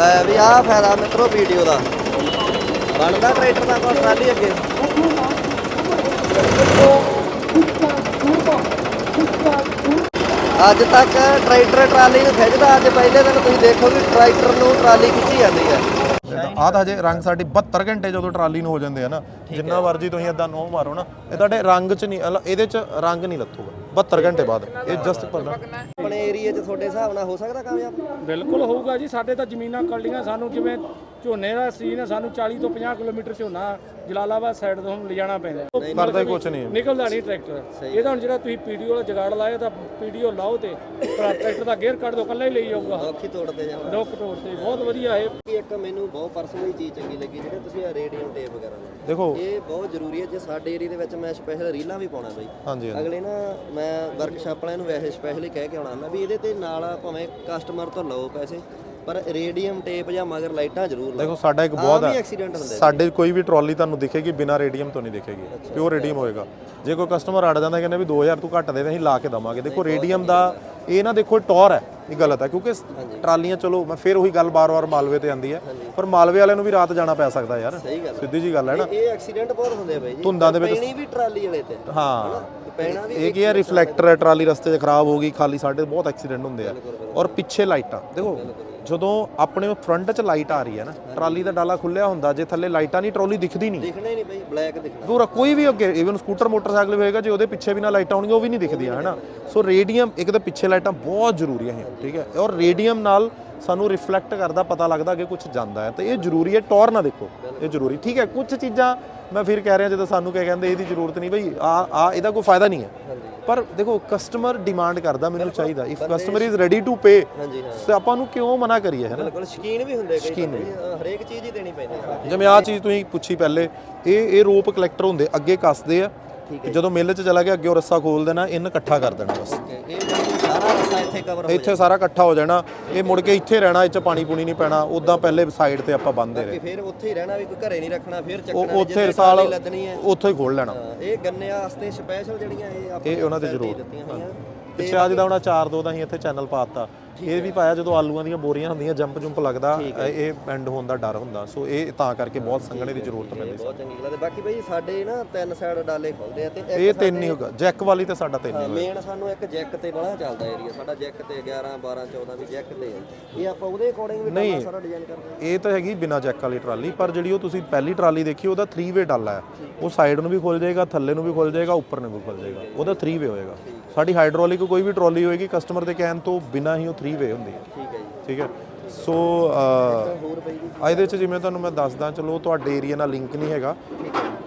ਲੈ ਵੀ ਆਹ ਫਾਇਦਾ ਮਿੱਤਰੋ ਵੀਡੀਓ ਦਾ। ਬਣਦਾ ਟਰੈਕਟਰ ਦਾ ਕੋਲ ਟਰਾਲੀ ਅੱਗੇ। ਅੱਜ ਤੱਕ ਟਰੈਕਟਰ ਟਰਾਲੀ ਨੂੰ ਖਿੱਚਦਾ ਅੱਜ ਪਹਿਲੇ ਦਿਨ ਤੁਸੀਂ ਦੇਖੋ ਵੀ ਟਰੈਕਟਰ ਨੂੰ ਟਰਾਲੀ ਖਿੱਚੀ ਜਾਂਦੀ ਹੈ। ਆਹ ਤਾਂ ਹਜੇ ਰੰਗ ਸਾਡੀ 72 ਘੰਟੇ ਜਦੋਂ ਟਰਾਲੀ ਨੂੰ ਹੋ ਜਾਂਦੇ ਆ ਨਾ ਜਿੰਨਾ ਮਰਜ਼ੀ ਤੁਸੀਂ ਇਦਾਂ ਨੋ ਮਾਰੋ ਨਾ। ਇਹ ਤੁਹਾਡੇ ਰੰਗ 'ਚ ਨਹੀਂ ਇਹਦੇ 'ਚ ਰੰਗ ਨਹੀਂ ਲੱਥੂਗਾ। 72 ਘੰਟੇ ਬਾਅਦ। ਇਹ ਜਸਟ ਪਰ ਆਪਣੇ ਏਰੀਆ 'ਚ ਤੁਹਾਡੇ ਹਿਸਾਬ ਨਾਲ ਹੋ ਸਕਦਾ ਕਾਮਯਾਬ? ਬਿਲਕੁਲ ਹੋਊਗਾ ਜੀ ਸਾਡੇ ਤਾਂ ਜ਼ਮੀਨਾਂ ਕੱਲੀਆਂ ਸਾਨੂੰ ਜਿਵੇਂ ਝੋਨੇ ਦਾ ਸੀਜ਼ਨ ਹੈ ਸਾਨੂੰ 40 ਤੋਂ 50 ਕਿਲੋਮੀਟਰ ਝੋਨਾ ਜਲਾਲਾਬਾਦ ਸਾਈਡ ਤੋਂ ਲਿਜਾਣਾ ਪੈਂਦਾ ਕਰਦਾ ਹੀ ਕੁਛ ਨਹੀਂ ਨਿਕਲਦਾ ਨਹੀਂ ਟਰੈਕਟਰ ਇਹ ਤਾਂ ਹੁਣ ਜਿਹੜਾ ਤੁਸੀਂ ਪੀਡੀਓ ਦਾ ਜਗਾੜ ਲਾਇਆ ਤਾਂ ਪੀਡੀਓ ਲਾਓ ਤੇ ਟਰੈਕਟਰ ਦਾ ਗੇਅਰ ਕੱਢ ਦੋ ਕੱਲਾ ਹੀ ਲਈ ਜਾਊਗਾ। ਔਖੀ ਤੋੜਦੇ ਜਾਵਾਂ ਰੋਕ ਤੋੜ ਤੇ ਬਹੁਤ ਵਧੀਆ ਇਹ। ਇੱਕ ਮੈਨੂੰ ਬਹੁਤ ਪਰਸਨਲੀ ਚੀਜ਼ ਚੰਗੀ ਲੱਗੀ ਜਿਹੜੇ ਤੁਸੀਂ ਆ ਰੇਡੀਅਮ ਟੇਪ ਵਗੈਰਾ ਦੇਖੋ। ਇਹ ਬਹੁਤ ਜ਼ਰੂਰੀ ਹੈ ਜੇ ਸਾਡੇ ਏਰੀਆ ਦੇ ਵਿੱਚ ਮੈਂ ਸਪੈਸ਼ਲ ਰੀਲਾਂ ਵੀ ਪਾਉਣਾ ਬਈ। ਅਗਲੇ ਨਾ ਮੈਂ ਵਰਕਸ਼ਾਪ ਵਾਲਿਆਂ ਨੂੰ ਵੈਸੇ ਸਪੈਸ਼ਲੀ ਕਹਿ ਕੇ ਆਉਣਾ ਹੁੰਦਾ ਵੀ ਇਹਦੇ ਤੇ ਨਾਲ ਭਾਵੇਂ ਕਸਟਮਰ ਤੋਂ ਲਓ ਪੈਸੇ ਪਰ ਰੇਡੀਅਮ ਟੇਪ ਜਾਂ ਮਗਰ ਲਾਈਟਾਂ ਜ਼ਰੂਰ ਦੇਖੋ ਸਾਡਾ ਇੱਕ ਬਹੁਤ ਐਕਸੀਡੈਂਟ ਹੁੰਦੇ ਸਾਡੇ ਕੋਈ ਵੀ ਟਰਾਲੀ ਤੁਹਾਨੂੰ ਦਿਖੇਗੀ ਬਿਨਾ ਰੇਡੀਅਮ ਤੋਂ ਨਹੀਂ ਦਿਖੇਗੀ। ਪਿਓਰ ਰੇਡੀਅਮ ਹੋਏਗਾ। ਜੇ ਕੋਈ ਕਸਟਮਰ ਅੜ ਜਾਂਦਾ ਕਹਿੰਦੇ ਵੀ 2000 ਤੂੰ ਘੱਟ ਦੇ ਦੇ ਅਸੀਂ ਲਾ ਕੇ ਦਵਾਂਗੇ। ਦੇਖੋ ਰੇਡੀਅਮ ਦਾ ਇਹ ਨਾ ਦੇਖੋ ਟੌਰ ਹੈ ਇਹ ਗਲਤ ਹੈ ਕਿਉਂਕਿ ਟਰਾਲੀਆਂ ਚਲੋ ਮੈਂ ਫਿਰ ਉਹੀ ਗੱਲ ਬਾਰ-ਬਾਰ ਮਾਲਵੇ ਤੇ ਆਂਦੀ ਹੈ। ਪਰ ਮਾਲਵੇ ਵਾਲਿਆਂ ਨੂੰ ਵੀ ਰਾਤ ਜਾਣਾ ਪੈ ਸਕਦਾ ਯਾਰ। ਸਿੱਧੀ ਜੀ ਗੱਲ ਹੈ ਨਾ। ਇਹ ਐਕਸੀਡੈਂਟ ਬਹੁਤ ਹੁੰਦੇ ਆ ਬਈ ਜੀ। ਧੁੰਦਾਂ ਦੇ ਵਿੱਚ- ਪੈਣੀ ਵੀ ਟਰਾਲੀ ਵਾਲੇ ਤੇ। ਹਾਂ। ਪੈਣਾ ਵੀ ਇਹ ਕੀ ਹੈ? ਰਿਫਲੈਕਟਰ ਹੈ ਟਰਾਲੀ ਰਸਤੇ 'ਚ ਖਰਾਬ ਹੋ ਗਈ ਖਾਲੀ ਸਾਡੇ ਬਹੁਤ ਐਕਸੀਡੈਂਟ ਹੁੰਦੇ ਆ। ਔਰ ਪਿੱਛੇ ਲਾਈਟਾਂ। ਦੇਖੋ ਜਦੋਂ ਆਪਣੇ ਫਰੰਟ 'ਚ ਲਾਈਟ ਆ ਰਹੀ ਹੈ ਨਾ ਟਰਾਲੀ ਦਾ ਡਾਲਾ ਖੁੱਲਿਆ ਹੁੰਦਾ ਜੇ ਥੱਲੇ ਲਾਈਟਾਂ ਨਹੀਂ ਟਰਾਲੀ ਦਿਖਦੀ ਨਹੀਂ। ਦਿਖਣਾ ਹੀ ਨਹੀਂ ਬਈ ਬਲੈਕ ਦਿਖਣਾ। ਪੂਰਾ ਕੋਈ ਵੀ ਅੱਗੇ ਇਵਨ ਸਕੂਟਰ ਮੋਟਰਸਾਈਕਲ ਵੀ ਹੋਏਗਾ ਜੇ ਉਹਦੇ ਪਿੱਛੇ ਵੀ ਨਾ ਲਾਈਟਾਂ ਹੋਣਗੀਆਂ ਉਹ ਵੀ ਨਹੀਂ ਦਿਖਦੀਆਂ ਹੈਨਾ? ਸੋ ਰੇਡੀਅਮ ਇੱਕ ਤਾਂ ਪਿੱਛੇ ਲਾਈਟਾਂ ਬਹੁਤ ਜ਼ਰੂਰੀ ਹੈ ਠੀਕ ਹੈ? ਔਰ ਰੇਡੀਅਮ ਨਾਲ ਸਾਨੂੰ ਰਿਫਲੈਕਟ ਕਰਦਾ ਪਤਾ ਲੱਗਦਾ ਕਿ ਕੁਝ ਜਾਂਦਾ ਹੈ ਤੇ ਇਹ ਜ਼ਰੂਰੀ ਹੈ ਟੌਰ ਨਾ ਦੇਖੋ ਇਹ ਜ਼ਰੂਰੀ ਠੀਕ ਹੈ? ਕੁਝ ਚੀਜ਼ਾਂ ਮੈਂ ਫਿਰ ਕਹਿ ਰਿਹਾ ਜਦੋਂ ਸਾਨੂੰ ਕਹਿ ਕਹਿੰਦੇ ਇਹਦੀ ਜ਼ਰੂਰਤ ਨਹੀਂ ਬਈ ਆ ਆ ਇਹਦਾ ਕੋਈ ਫਾਇਦਾ ਨਹੀਂ ਹੈ। ਪਰ ਦੇਖੋ ਕਸਟਮਰ ਡਿਮਾਂਡ ਕਰਦਾ ਮੈਨੂੰ ਚਾਹੀਦਾ। If customer is ready to pay ਤੇ ਆਪਾਂ ਨੂੰ ਕਿਉਂ ਮਨਾ ਕਰੀਏ ਹੈ ਨਾ? ਬਿਲਕੁਲ ਸ਼ਕੀਨ ਵੀ ਹੁੰਦੇ ਕਈ ਹਰੇਕ ਚੀਜ਼ ਹੀ ਦੇਣੀ ਪੈਂਦੀ ਜਿਵੇਂ ਆ ਚੀਜ਼ ਤੁਸੀਂ ਪੁੱਛੀ ਪਹਿਲੇ ਇਹ ਇਹ ਰੋਪ ਕਲੈਕਟਰ ਹੁੰਦੇ ਅੱਗੇ ਕੱਸਦੇ ਆ ਜਦੋਂ ਮਿੱਲ 'ਚ ਚਲਾ ਗਿਆ ਅੱਗੇ ਉਹ ਰੱਸਾ ਖੋਲ ਦੇਣਾ ਇਹਨ ਇਕੱਠਾ ਕਰ ਦੇਣਾ ਬਸ। ਇਹ ਸਾਰਾ ਰਸਤਾ ਇੱਥੇ ਕਵਰ ਹੋ ਇੱਥੇ ਸਾਰਾ ਇਕੱਠਾ ਹੋ ਜਾਣਾ। ਇਹ ਮੁੜ ਕੇ ਇੱਥੇ ਰਹਿਣਾ 'ਚ ਪਾਣੀ ਪੂਣੀ ਨਹੀਂ ਪੈਣਾ। ਉਦਾਂ ਪਹਿਲੇ ਸਾਈਡ ਤੇ ਆਪਾਂ ਬੰਨਦੇ ਰਹੇ। ਫਿਰ ਉੱਥੇ ਹੀ ਰਹਿਣਾ ਵੀ ਕੋਈ ਘਰੇ ਨਹੀਂ ਰੱਖਣਾ ਫਿਰ ਚੱਕਣਾ ਉੱਥੇ ਸਾਲ ਹੈ। ਉੱਥੋਂ ਹੀ ਖੋਲ ਲੈਣਾ। ਹਾਂ, ਇਹ ਗੰਨਿਆਂ ਵਾਸਤੇ ਸਪੈਸ਼ਲ ਜਿਹੜੀਆਂ ਇਹ ਆਪਾਂ ਇਹ ਉਹਨਾਂ ਦੇ ਜ਼ਰੂਰ। ਦਿੱਤੀਆਂ ਹੋਈਆਂ। ਪਿੱਛੇ ਆ ਜਿਹਦਾ ਹੁਣ ਚਾਰ ਦੋ ਦਾ ਅਸੀਂ ਇੱਥੇ ਚੈਨਲ ਪਾਤਾ ਇਹ ਵੀ ਪਾਇਆ ਜਦੋਂ ਆਲੂਆਂ ਦੀਆਂ ਬੋਰੀਆਂ ਹੁੰਦੀਆਂ ਜੰਪ ਜੰਪ ਲੱਗਦਾ ਇਹ ਐਂਡ ਹੋਣ ਦਾ ਡਰ ਹੁੰਦਾ। ਸੋ ਇਹ ਤਾਂ ਕਰਕੇ ਬਹੁਤ ਸੰਘਣੇ ਦੀ ਜ਼ਰੂਰਤ ਪੈਂਦੀ ਬਹੁਤ ਚੰਗੀ ਗੱਲ ਹੈ। ਬਾਕੀ ਬਈ ਸਾਡੇ ਨਾ ਤਿੰਨ ਸਾਈਡ ਡਾਲੇ ਖੁੱਲਦੇ ਆ ਤੇ ਇਹ ਤਿੰਨ ਹੀ ਹੋਗਾ ਜੈਕ ਵਾਲੀ ਤੇ ਸਾਡਾ ਤਿੰਨ ਹੀ ਮੇਨ ਸਾਨੂੰ ਇੱਕ ਜੈਕ ਤੇ ਬੜਾ ਚੱਲਦਾ ਏਰੀਆ ਸਾਡਾ ਜੈਕ ਤੇ 11 12 14 ਵੀ ਜੈਕ ਤੇ ਇਹ ਆਪਾਂ ਉਹਦੇ ਅਕੋਰਡਿੰਗ ਵੀ ਡਾਲਾ ਸਾਰਾ ਡਿਜ਼ਾਈਨ ਕਰਦੇ ਹਾਂ ਇਹ ਤਾਂ ਹੈਗੀ ਬਿਨਾ ਜੈਕ ਵਾਲੀ ਟਰਾਲੀ। ਪਰ ਜਿਹੜੀ ਉਹ ਤੁਸੀਂ ਪਹਿਲੀ ਟਰਾਲੀ ਦੇਖੀ ਉਹਦਾ 3 ਵੇ ਡਾਲਾ ਹੈ ਉਹ ਸਾਈਡ ਨੂੰ ਵੀ ਖੁੱਲ ਜਾਏਗਾ ਥੱਲੇ ਨੂੰ ਵੀ ਖੁੱਲ ਜਾਏਗਾ ਉੱਪਰ ਨੂੰ ਵੀ ਖੁੱਲ ਜਾਏਗਾ। ਉਹਦਾ 3 ਵੇ ਹੋਏਗਾ। ਸਾਡੀ ਹਾਈਡ੍ਰੋਲਿਕ ਕੋਈ ਵੀ ਟਰਾਲੀ ਹੋਏਗੀ ਕਸਟਮਰ ਦੇ ਕਹਿਣ ਤੋਂ ਬਿਨਾ ਹੀ ਉਹ 3 ਵੇ ਹੁੰਦੀ ਹੈ। ਠੀਕ ਹੈ ਜੀ। ਠੀਕ ਹੈ। ਸੋ ਅ, ਇਹਦੇ ਚ ਜਿਵੇਂ ਤੁਹਾਨੂੰ ਮੈਂ ਦੱਸਦਾ ਚਲੋ ਤੁਹਾਡੇ ਏਰੀਆ ਨਾਲ ਲਿੰਕ ਨਹੀਂ ਹੈਗਾ।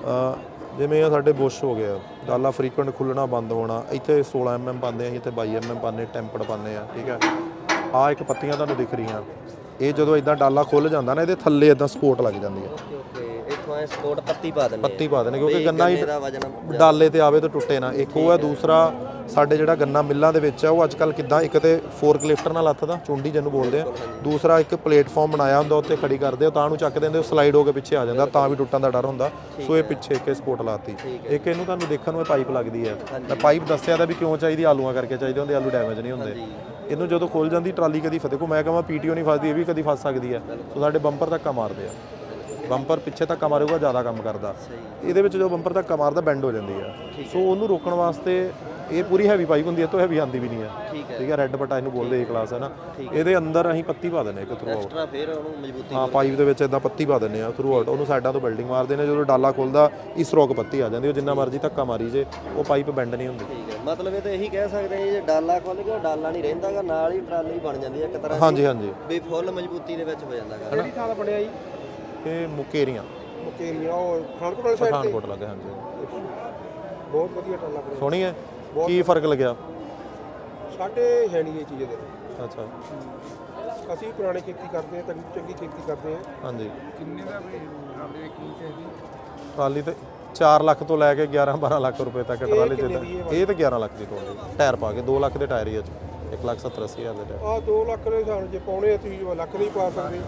ਅ, ਜਿਵੇਂ ਆ ਸਾਡੇ ਬੁਸ਼ ਹੋ ਗਿਆ ਡਾਲਾ ਫ੍ਰੀਕੁਐਂਟ ਖੁੱਲਣਾ ਬੰਦ ਹੋਣਾ। ਇੱਥੇ 16 mm ਪਾਉਂਦੇ ਆ ਅਸੀਂ ਇੱਥੇ 22 mm ਪਾਉਂਦੇ ਟੈਂਪਰਡ ਪਾਉਂਦੇ ਆ ਠੀਕ ਹੈ। ਆ ਇੱਕ ਪੱਤੀਆਂ ਤੁਹਾਨੂੰ ਦਿਖ ਰਹੀਆਂ। ਇਹ ਜਦੋਂ ਇਦਾਂ ਡਾਲਾ ਖੁੱਲ ਜਾਂਦਾ ਨਾ ਇਹਦੇ ਥੱਲੇ ਇਦਾਂ ਸਪੋਰਟ ਲੱਗ ਜਾਂਦੀ ਹੈ। ਐ ਸਪੋਰਟ ਪੱਤੀ ਪਾ ਦਿੰਦੇ ਪੱਤੀ ਪਾ ਦੇਣੇ ਕਿਉਂਕਿ ਗੰਨਾ ਹੀ ਦਾ ਡਾਲੇ ਤੇ ਆਵੇ ਤਾਂ ਟੁੱਟੇ ਨਾ। ਇੱਕ ਉਹ ਹੈ ਦੂਸਰਾ ਸਾਡੇ ਜਿਹੜਾ ਗੰਨਾ ਮਿੱਲਾਂ ਦੇ ਵਿੱਚ ਹੈ ਉਹ ਅੱਜ ਕੱਲ ਕਿੱਦਾਂ ਇੱਕ ਤੇ ਫੋਰਕ ਲਿਫਟਰ ਨਾਲ ਹੱਥ ਦਾ ਚੁੰਡੀ ਜਿਹਨੂੰ ਬੋਲਦੇ ਆ। ਦੂਸਰਾ ਇੱਕ ਪਲੇਟਫਾਰਮ ਬਣਾਇਆ ਹੁੰਦਾ ਉੱਤੇ ਖੜੀ ਕਰਦੇ ਆ ਤਾਂ ਨੂੰ ਚੱਕ ਦਿੰਦੇ ਉਹ ਸਲਾਈਡ ਹੋ ਕੇ ਪਿੱਛੇ ਆ ਜਾਂਦਾ ਤਾਂ ਵੀ ਟੁੱਟਣ ਦਾ ਡਰ ਹੁੰਦਾ। ਸੋ ਇਹ ਪਿੱਛੇ ਇੱਕ ਸਪੋਰਟ ਲਾਤੀ। ਇੱਕ ਇਹਨੂੰ ਤੁਹਾਨੂੰ ਦੇਖਣ ਨੂੰ ਇਹ ਪਾਈਪ ਲੱਗਦੀ ਹੈ। ਮੈਂ ਪਾਈਪ ਦੱਸਿਆ ਤਾਂ ਵੀ ਕਿਉਂ ਚਾਹੀਦੀ ਆਲੂਆਂ ਕਰਕੇ ਚਾਹੀਦੇ ਹੁੰਦੇ ਆਲੂ ਡੈਮੇਜ ਨਹੀਂ ਹੁੰਦੇ। ਇਹਨੂੰ ਜਦੋਂ ਖੋਲ ਜਾਂਦੀ ਟਰਾਲੀ ਕਦੀ ਫਤੇ ਕੋ ਮੈਂ ਕਹਾਂ ਪੀਟੀਓ ਨਹੀਂ ਫਸਦੀ ਇਹ ਵੀ ਕਦੀ ਫਸ ਸਕਦੀ ਹੈ। ਸੋ ਸਾਡੇ ਬੰਪਰ ਧੱਕਾ ਮਾਰਦੇ ਆ। ਬੰਪਰ ਪਿੱਛੇ ਧੱਕਾ ਮਾਰੂਗਾ ਜ਼ਿਆਦਾ ਕੰਮ ਕਰਦਾ। ਇਹਦੇ ਵਿੱਚ ਜੋ ਬੰਪਰ ਧੱਕਾ ਮਾਰਦਾ ਬੈਂਡ ਹੋ ਜਾਂਦੀ ਆ। ਸੋ ਉਹਨੂੰ ਰੋਕਣ ਵਾਸਤੇ ਇਹ ਪੂਰੀ ਹੈਵੀ ਪਾਈਪ ਹੁੰਦੀ ਹੈ ਤੋਂ ਹੈਵੀ ਆਂਦੀ ਵੀ ਨਹੀਂ ਹੈ। ਠੀਕ ਹੈ ਰੈੱਡ ਬਟਾ ਇਹਨੂੰ ਬੋਲਦੇ ਏ ਕਲਾਸ ਹੈ ਨਾ। ਇਹਦੇ ਅੰਦਰ ਅਸੀਂ ਪੱਤੀ ਪਾ ਦਿੰਦੇ ਇੱਕ ਥਰੂ ਆਊਟ ਐਕਸਟਰਾ ਫਿਰ ਉਹਨੂੰ ਮਜ਼ਬੂਤੀ ਹਾਂ ਪਾਈਪ ਦੇ ਵਿੱਚ ਇਦਾਂ ਪੱਤੀ ਪਾ ਦਿੰਦੇ ਆ ਥਰੂ ਆਊਟ ਉਹਨੂੰ ਸਾਈਡਾਂ ਤੋਂ ਬਿਲਡਿੰਗ ਮਾਰਦੇ ਨੇ ਜਦੋਂ ਡਾਲਾ ਖੁੱਲਦਾ ਇਸ ਰੋਕ ਪੱਤੀ ਆ ਜਾਂਦੀ ਉਹ ਜਿੰਨਾ ਮਰਜ਼ੀ ਧੱਕਾ ਮਾਰੀ ਜੇ ਉਹ ਪਾਈਪ ਬੈਂਡ ਨਹੀਂ ਹੁੰਦੀ। ਠੀਕ ਹੈ। ਮਤਲਬ ਇਹ ਤਾਂ ਇਹੀ ਕਹਿ ਸਕਦੇ ਹਾਂ ਜੀ, ਡਾਲਾ ਖੁੱਲ ਗਿਆ ਡਾਲਾ ਨਹੀਂ ਰਹਿੰਦਾਗਾ ਨਾਲ ਹੀ ਟਰਾਲੀ ਬਣ ਜਾਂਦੀ ਹੈ ਇੱਕ ਤਰ੍ਹਾਂ ਹਾਂਜੀ ਹਾਂਜੀ। ਵੀ ਫੁੱਲ ਮਜ਼ਬੂਤੀ ਦੇ ਵਿੱਚ ਹੋ ਜਾਂਦਾਗਾ ਕਿਹੜੀ ਥਾਂ ਦਾ ਬਣਿਆ ਜੀ? ਇਹ ਮੁਕੇਰੀਆਂ। ਮੁਕੇਰੀਆਂ ਉਹ ਖਾਨਪੁਰ ਵਾਲੀ ਸਾਈਡ ਪਠਾਨਕੋਟ ਲੱਗੇ ਹਾਂਜੀ। ਬਹੁਤ ਵਧੀਆ ਟਾਲਾ ਬਣਿਆ। ਸੋਹਣੀ ਹੈ? ਕੀ ਫ਼ਰਕ ਲੱਗਿਆ? ਸਾਡੇ ਹੈ ਨਹੀਂ ਇਹ ਚੀਜ਼ ਦੇ ਅੱਛਾ। ਅਸੀਂ ਪੁਰਾਣੀ ਖੇਤੀ ਕਰਦੇ ਹਾਂ ਚੰਗੀ ਚੰਗੀ ਖੇਤੀ ਕਰਦੇ ਹਾਂ। ਹਾਂਜੀ। ਕਿੰਨੇ ਦਾ ਵੀ ਆਪੇ ਕੀ ਚਾਹੀਦੀ? ਟਰਾਲੀ ਤੇ 4 ਲੱਖ ਤੋਂ ਲੈ ਕੇ 11 12 ਲੱਖ ਰੁਪਏ ਤੱਕ ਟਰਾਲੀ ਤੇ ਇਹ ਤੇ 11 ਲੱਖ ਦੀ ਟਰਾਲੀ ਟਾਇਰ ਪਾ ਕੇ 2 ਲੱਖ ਦੇ ਟਾਇਰ ਹੀ ਆ 1 ਲੱਖ 70 ਅੱਸੀ ਹਜ਼ਾਰ ਦੇ ਟਾਇਰ। ਆ 2 ਲੱਖ ਦੇ ਹਿਸਾਬ ਜੇ ਪਾਉਣੇ ਆ ਤੁਸੀਂ ਲੱਖ ਨਹੀਂ ਪਾ ਸਕਦੇ।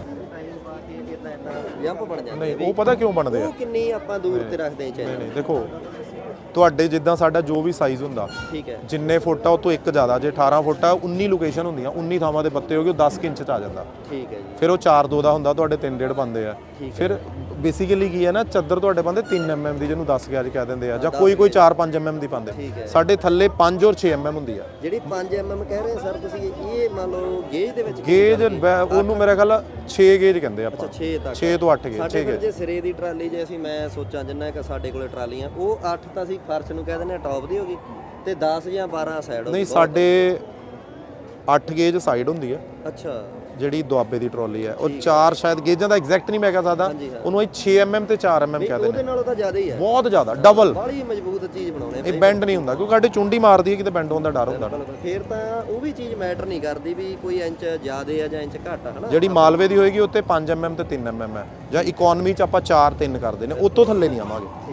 ਜੰਪ ਬਣ ਜਾਂਦੇ ਨਹੀਂ ਉਹ ਪਤਾ ਕਿਉਂ ਬਣਦੇ ਆ? ਉਹ ਕਿੰਨੀ ਆਪਾਂ ਦੂਰ ਤੇ ਰੱਖਦੇ ਨਹੀਂ ਚੈਨਲ। ਨਹੀਂ ਦੇਖੋ ਤੁਹਾਡੇ ਜਿੱਦਾਂ ਸਾਡਾ ਜੋ ਵੀ ਸਾਈਜ਼ ਹੁੰਦਾ ਠੀਕ ਹੈ। ਜਿੰਨੇ ਫੁੱਟ ਆ ਉਹ ਤੋਂ ਇੱਕ ਜ਼ਿਆਦਾ ਜੇ 18 ਫੁੱਟ ਆ 19 ਲੋਕੇਸ਼ਨ ਹੁੰਦੀਆਂ 19 ਥਾਵਾਂ ਦੇ ਪੱਤੇ ਹੋਗੇ ਉਹ 10 ਕੁ ਇੰਚ ਚ ਆ ਜਾਂਦਾ। ਠੀਕ ਹੈ ਜੀ। ਫਿਰ ਉਹ 4 2 ਦਾ ਹੁੰਦਾ ਤੁਹਾਡੇ 3 ਡੇਢ ਬੰਦੇ ਆ। ਫਿਰ ਬੇਸਿਕਲੀ ਕੀ ਹੈ ਨਾ ਚੱਦਰ ਤੁਹਾਡੇ ਬੰਦੇ 3 mm ਦੀ ਜਿਹਨੂੰ 10 11 ਕਹਿ ਦਿੰਦੇ ਆ ਜਾਂ ਕੋਈ ਕੋਈ 4 5 mm ਦੀ ਪਾਉਂਦੇ। ਸਾਡੇ ਥੱਲੇ 5 ਔਰ 6 mm ਹੁੰਦੀ ਆ। ਜਿਹੜੀ 5 mm ਕਹਿ ਰਹੇ ਸਰ ਤੁਸੀਂ ਇਹ ਮੰਨ ਲਓ ਗੇਜ ਦੇ ਵਿੱਚ ਗੇਜ ਉਹਨੂੰ ਮੇਰੇ ਖਿਆਲ 6 ਗੇਜ ਕਹਿੰਦੇ ਆਪਾਂ। ਅੱਛਾ 6 ਤੱਕ। 6 ਤੋਂ 8 ਗੇਜ ਸਾਡੇ 6 ਫਿਰ ਗੇਜ ਜੇ। ਸਿਰੇ ਦੀ ਟਰਾਲੀ ਜੇ ਅਸੀਂ ਮੈਂ ਸੋਚਾਂ ਜਿੰਨਾ ਕਿ ਸਾਡੇ ਕੋਲੇ ਟਰਾਲੀਆਂ ਉਹ 8 ਤਾਂ ਅਸੀਂ ਫਰਸ਼ ਨੂੰ ਕਹਿ ਦਿੰਦੇ ਆ ਟੌਪ ਦੀ ਹੋਗੀ ਤੇ 10 ਜਾਂ 12 ਸਾਈਡ ਨਹੀਂ ਸਾਡੇ 8 ਗੇਜ ਸਾਈਡ ਹੁੰਦੀ ਹੈ। ਅੱਛਾ। ਜਿਹੜੀ ਦੁਆਬੇ ਦੀ ਟਰਾਲੀ ਹੈ। ਉਹ 4 ਸ਼ਾਇਦ ਗੇਜਾਂ ਦਾ ਐਗਜ਼ੈਕਟ ਨਹੀਂ ਮੈਂ ਕਹਿ ਸਕਦਾ। ਹਾਂ। ਉਹਨੂੰ ਅਸੀਂ 6 mm ਤੇ 4 mm ਕਹਿੰਦੇ ਉਹਦੇ ਨੇ। ਨਾਲੋਂ ਤਾਂ ਜ਼ਿਆਦਾ ਹੀ ਹੈ। ਬਹੁਤ ਜ਼ਿਆਦਾ ਡਬਲ ਬਾਹਲੀ ਮਜ਼ਬੂਤ ਚੀਜ਼ ਬਣਾਉਣੇ ਇਹ ਬੈਂਡ ਨਹੀਂ ਹੁੰਦਾ ਕਿਉਂਕਿ ਸਾਡੀ ਚੁੰਡੀ ਮਾਰਦੀ ਹੈ ਕਿਤੇ ਬੈਂਡ ਹੋਣ ਦਾ ਡਰ ਹੁੰਦਾ। ਫਿਰ ਤਾਂ ਉਹ ਵੀ ਚੀਜ਼ ਮੈਟਰ ਨਹੀਂ ਕਰਦੀ ਵੀ ਕੋਈ ਇੰਚ ਜ਼ਿਆਦੇ ਆ ਜਾਂ ਇੰਚ ਘੱਟ ਆ ਹਨਾ? ਜਿਹੜੀ ਮਾਲਵੇ ਦੀ ਹੋਏਗੀ ਉੱਤੇ 5 mm ਤੇ 3 mm ਹੈ। ਜਾਂ ਇਕਨੋਮੀ ਚ ਆਪਾਂ 4 3 ਕਰਦੇ ਨੇ ਉਤੋਂ ਥੱਲੇ ਨਹੀਂ ਆਵਾਂਗੇ। ਹੈ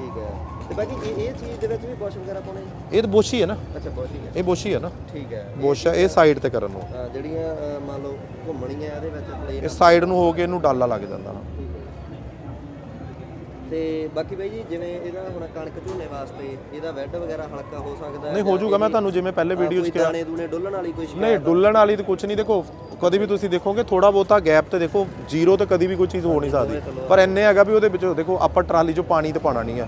ਤੇ ਬਾਕੀ ਇਹ ਇਹ ਚੀਜ਼ ਦੇ ਵਿੱਚ ਵੀ ਬੁਸ਼ ਵਗੈਰਾ ਪਾਉਣੇ ਜੀ? ਇਹ ਤਾਂ ਬੋਸ਼ੀ ਹੈ ਨਾ। ਅੱਛਾ ਬੁਸ਼ ਹੀ ਹੈ। ਇਹ ਬੋਸ਼ੀ ਹੈ ਨਾ। ਠੀਕ ਹੈ। ਬੋਸ਼ ਹੈ ਇਹ ਸਾਈਡ ਤੇ ਕਰਨ ਨੂੰ। ਜਿਹੜੀਆਂ ਮੰਨ ਲਓ ਘੁੰਮਣੀਆਂ ਇਹਦੇ ਵਿੱਚ ਪਲੇਨ ਇਹ ਸਾਈਡ ਨੂੰ ਹੋ ਕੇ ਇਹਨੂੰ ਡਾਲਾ ਲੱਗ ਜਾਂਦਾ ਨਾ। ਤੇ ਬਾਕੀ ਬਾਈ ਜੀ ਜਿਵੇਂ ਇਹਦਾ ਹੁਣ ਕਣਕ ਝੋਨੇ ਵਾਸਤੇ ਇਹਦਾ ਵੈੱਡ ਵਗੈਰਾ ਹਲਕਾ ਹੋ ਸਕਦਾ ਨਹੀਂ ਹੋ ਜਾਊਗਾ ਮੈਂ ਤੁਹਾਨੂੰ ਜਿਵੇਂ ਪਹਿਲੇ ਵੀਡੀਓ 'ਚ ਕਿਹਾ। ਦਾਣੇ ਦੂਣੇ ਡੁੱਲਣ ਵਾਲੀ ਕੋਈ ਨਹੀਂ ਡੁੱਲਣ ਵਾਲੀ ਤਾਂ ਕੁਝ ਨਹੀਂ ਦੇਖੋ ਕਦੀ ਵੀ ਤੁਸੀਂ ਦੇਖੋਗੇ ਥੋੜਾ ਬਹੁਤਾ ਗੈਪ ਤੇ ਦੇਖੋ ਜ਼ੀਰੋ ਤੇ ਕਦੀ ਵੀ ਕੋਈ ਚੀਜ਼ ਹੋ ਨਹੀਂ ਸਕਦੀ। ਪਰ ਇੰਨੇ ਹੈਗਾ ਵੀ ਉਹਦੇ ਵਿੱਚ ਦੇਖੋ ਆਪਾਂ ਟਰਾਲੀ 'ਚੋਂ ਪਾਣੀ ਤੇ ਪਾਣਾ ਨਹੀਂ ਹੈ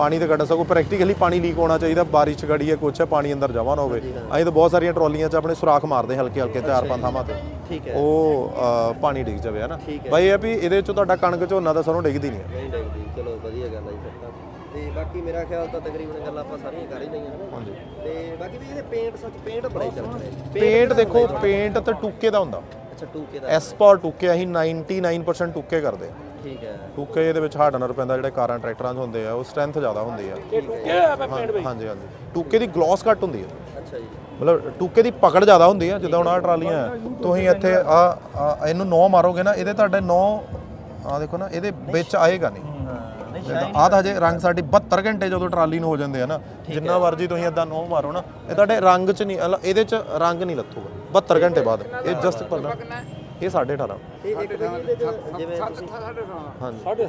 ਪਾਣੀ ਤੇ ਕੱਢ ਸਕੋ ਪ੍ਰੈਕਟੀਕਲੀ ਪਾਣੀ ਲੀਕ ਹੋਣਾ ਚਾਹੀਦਾ ਬਾਰਿਸ਼ 'ਚ ਗੜੀ ਹੈ ਕੁਛ ਹੈ ਪਾਣੀ ਅੰਦਰ ਜਮਾ ਨਾ ਹੋਵੇ। ਅਸੀਂ ਤਾਂ ਬਹੁਤ ਸਾਰੀਆਂ ਟਰਾਲੀਆਂ 'ਚ ਆਪਣੇ ਸੁਰਾਖ ਮਾਰਦੇ ਹਲਕੇ ਹਲਕੇ ਚਾਰ ਪੰਜ ਥਾਵਾਂ ਤੇ। ਠੀਕ ਹੈ। ਉਹ ਅ, ਪਾਣੀ ਡਿੱਗ ਜਾਵੇ ਹਨਾ। ਬਾਈ ਇਹ ਆ ਵੀ ਇਹਦੇ 'ਚ ਤੁਹਾਡਾ ਕਣਕ ਝੋਨਾ ਤਾਂ ਸਰੋਂ ਡਿੱਗਦੀ ਨਹੀਂ ਹੈ। ਨਹੀਂ ਲੱਗਦੀ ਚਲੋ ਵਧੀਆ ਗੱਲ ਹੈ ਜੀ ਫਿਰ ਤਾਂ। ਤੇ ਬਾਕੀ ਮੇਰਾ ਖਿਆਲ ਤਾਂ ਤਕਰੀਬਨ ਗੱਲਾਂ ਆਪਾਂ ਸਾਰੀਆਂ ਕਰ ਹੀ ਲਈਆਂ ਹਨਾ ਹਾਂਜੀ। ਤੇ ਬਾਕੀ ਵੀ ਇਹਦੇ ਪੇਂਟ ਸੱਚ ਪੇਂਟ ਬੜੇ ਚੱਲ ਰਹੇ ਪੇਂਟ ਦੇਖੋ ਪੇਂਟ ਤੇ ਟੁੱਕੇ ਦਾ ਹੁੰਦਾ। ਅੱਛਾ ਟੂਕੇ ਦਾ। ਐਸਪਾਰ ਟੁੱਕੇ ਅਸੀਂ 99% ਟੁੱਕੇ ਕਰਦੇ ਹਾਂ। ਠੀਕ ਹੈ। ਟੁੱਕੇ ਇਹਦੇ ਵਿੱਚ ਹਾਰਡਨਰ ਪੈਂਦਾ ਜਿਹੜੇ ਕਾਰਾਂ ਟਰੈਕਟਰਾਂ 'ਚ ਹੁੰਦੇ ਆ ਉਹ ਸਟਰੈਂਥ ਜ਼ਿਆਦਾ ਹੁੰਦੀ ਆ। ਇਹ ਟੁੱਕੇ ਪਿਆ ਪਿੰਡ ਬਈ? ਹਾਂਜੀ ਹਾਂਜੀ। ਟੁੱਕੇ ਦੀ ਗਲੋਸ ਘੱਟ ਹੁੰਦੀ ਹੈ ਅੱਛਾ ਜੀ। ਮਤਲਬ ਟੁੱਕੇ ਦੀ ਪਕੜ ਜ਼ਿਆਦਾ ਹੁੰਦੀ ਆ ਜਿੱਦਾਂ ਹੁਣ ਆਹ ਟਰਾਲੀਆਂ ਆ। ਤੁਸੀਂ ਇੱਥੇ ਆ ਇਹਨੂੰ ਨੌ ਮਾਰੋਗੇ ਨਾ ਇਹਦੇ ਤੁਹਾਡੇ ਨੌ ਆ ਦੇਖੋ ਨਾ ਇਹਦੇ ਵਿੱਚ ਆਏਗਾ ਨਹੀਂ। ਆਹ ਤਾਂ ਹਜੇ ਰੰਗ ਸਾਡੀ 72 ਘੰਟੇ ਜਦੋਂ ਟਰਾਲੀ ਨੂੰ ਹੋ ਜਾਂਦੇ ਆ ਨਾ ਜਿੰਨਾ ਮਰਜ਼ੀ ਤੁਸੀਂ ਇਦਾਂ ਨੌ ਮਾਰੋ ਨਾ ਇਹ ਤੁਹਾਡੇ ਰੰਗ 'ਚ ਨਹੀਂ ਇਹਦੇ 'ਚ ਰੰਗ ਨਹੀਂ ਲੱਥੂਗਾ। 72 ਘੰਟੇ ਬਾਅਦ ਇਹ ਜਸਟ ਪਰ ਇਹ 18.5 ਤੇ ਇੱਕ ਜਿਵੇਂ ਹਾਂਜੀ।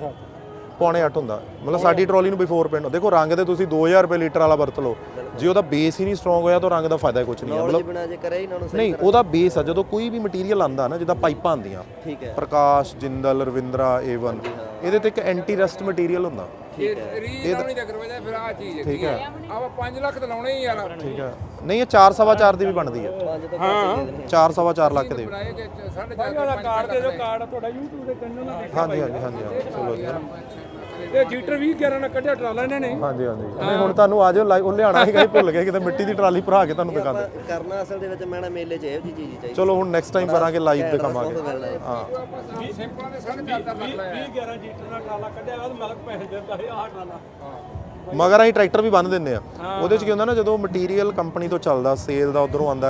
ਪੌਣੇ 8 ਹੁੰਦਾ। ਮਤਲਬ ਸਾਡੀ ਟਰਾਲੀ ਨੂੰ ਬਿਫੋਰ ਪੇਂਟ ਦੇਖੋ ਰੰਗ ਤੇ ਤੁਸੀਂ 2000 ਰੁਪਏ ਲੀਟਰ ਵਾਲਾ ਵਰਤ ਲਓ। ਜੇ ਉਹਦਾ ਬੇਸ ਹੀ ਨਹੀਂ ਸਟਰੋਂਗ ਹੋਇਆ ਤਾਂ ਰੰਗ ਦਾ ਫਾਇਦਾ ਕੁਝ ਨਹੀਂ ਹੈ। ਨੌਲੇਜ ਬਿਨਾ ਜੇ ਕਰੇ ਇਹਨਾਂ ਨੂੰ ਸਹੀ ਨਹੀਂ ਉਹਦਾ ਬੇਸ ਆ। ਜਦੋਂ ਕੋਈ ਵੀ ਮਟੀਰੀਅਲ ਆਂਦਾ ਨਾ ਜਿੱਦਾਂ ਪਾਈਪਾਂ ਆਂਦੀਆਂ ਠੀਕ ਹੈ। ਪ੍ਰਕਾਸ਼ ਜਿੰਦਲ ਰਵਿੰਦਰਾ A1 ਇਹਦੇ ਤੇ ਇੱਕ ਐਂਟੀ ਰਸਟ ਮਟੀਰੀਅਲ ਹੁੰਦਾ। ਠੀਕ ਹੈ। ਰੀਜ ਨਹੀਂ ਟੱਕਰ ਵਜਾ ਫਿਰ ਆ ਚੀਜ਼ ਠੀਕ ਹੈ? ਆਪਾਂ 5 ਲੱਖ ਤਾਂ ਲਾਉਣੇ ਹੀ ਯਾਰ। ਠੀਕ ਹੈ। ਨਹੀਂ ਇਹ 4 ਸਵਾ 4 ਦੀ ਵੀ ਬਣਦੀ ਹੈ। ਤੋਂ ਦੇਣੇ 4 ਸਵਾ 4 ਲੱਖ ਦੀ। ਬਣਾਏ ਕਿ 4.5 ਵਾਲਾ ਕਾਰਡ ਦੇ ਦਿਓ ਕਾਰਡ ਤੁਹਾਡਾ YouTube ਦੇ ਚੈਨਲ ਨਾਲ ਹਾਂਜੀ ਹਾਂਜੀ ਹਾਂਜੀ, ਚਲੋ ਜੀ। ਇਹ ਜੀਟਰ 20 11 ਨਾਲ ਕੱਢਿਆ ਟਰਾਲਾ ਇਹਨਾਂ ਨੇ। ਹਾਂਜੀ ਹਾਂਜੀ। ਨਹੀਂ ਹੁਣ ਤੁਹਾਨੂੰ ਆ ਜਾਓ ਲਾਈਵ ਉਹ ਲਿਆਣਾ ਸੀਗਾ ਹੀ ਭੁੱਲ ਗਏ ਕਿਤੇ ਮਿੱਟੀ ਦੀ ਟਰਾਲੀ ਭਰਾ ਕੇ ਤੁਹਾਨੂੰ ਦਿਖਾਉਂਦੇ ਆਪਾਂ ਕਰਨਾ ਅਸਲ ਦੇ ਵਿੱਚ ਮੈਂ ਨਾ ਮੇਲੇ 'ਚ ਇਹੋ ਜਿਹੀ ਚੀਜ਼ ਹੀ ਚਾਹੀਦੀ। ਚਲੋ ਹੁਣ ਨੈਕਸਟ ਟਾਈਮ ਕਰਾਂਗੇ ਲਾਈਵ ਦਿਖਾਵਾਂਗੇ। ਹੈ। ਹਾਂ ਸਿੰਪਲਾਂ ਦੇ 4.5 ਲੱਖ ਲਾਇਆ 20 11 ਜੀਟਰ ਨਾਲ ਟਰਾਲਾ ਕੱਢਿਆ ਉਹ ਮਲਕ ਪੈਸੇ ਦਿੰਦਾ ਸੀ ਆਹ ਟਰਾਲਾ। ਮਗਰ ਅਸੀਂ ਟਰੈਕਟਰ ਵੀ ਬੰਨ ਦਿੰਦੇ ਆ। ਉਹਦੇ ਚ ਕੀ ਹੁੰਦਾ ਨਾ ਜਦੋਂ ਮਟੀਰੀਅਲ ਕੰਪਨੀ ਤੋਂ ਚੱਲਦਾ ਸੇਲ ਦਾ ਉਧਰੋਂ ਆਂਦਾ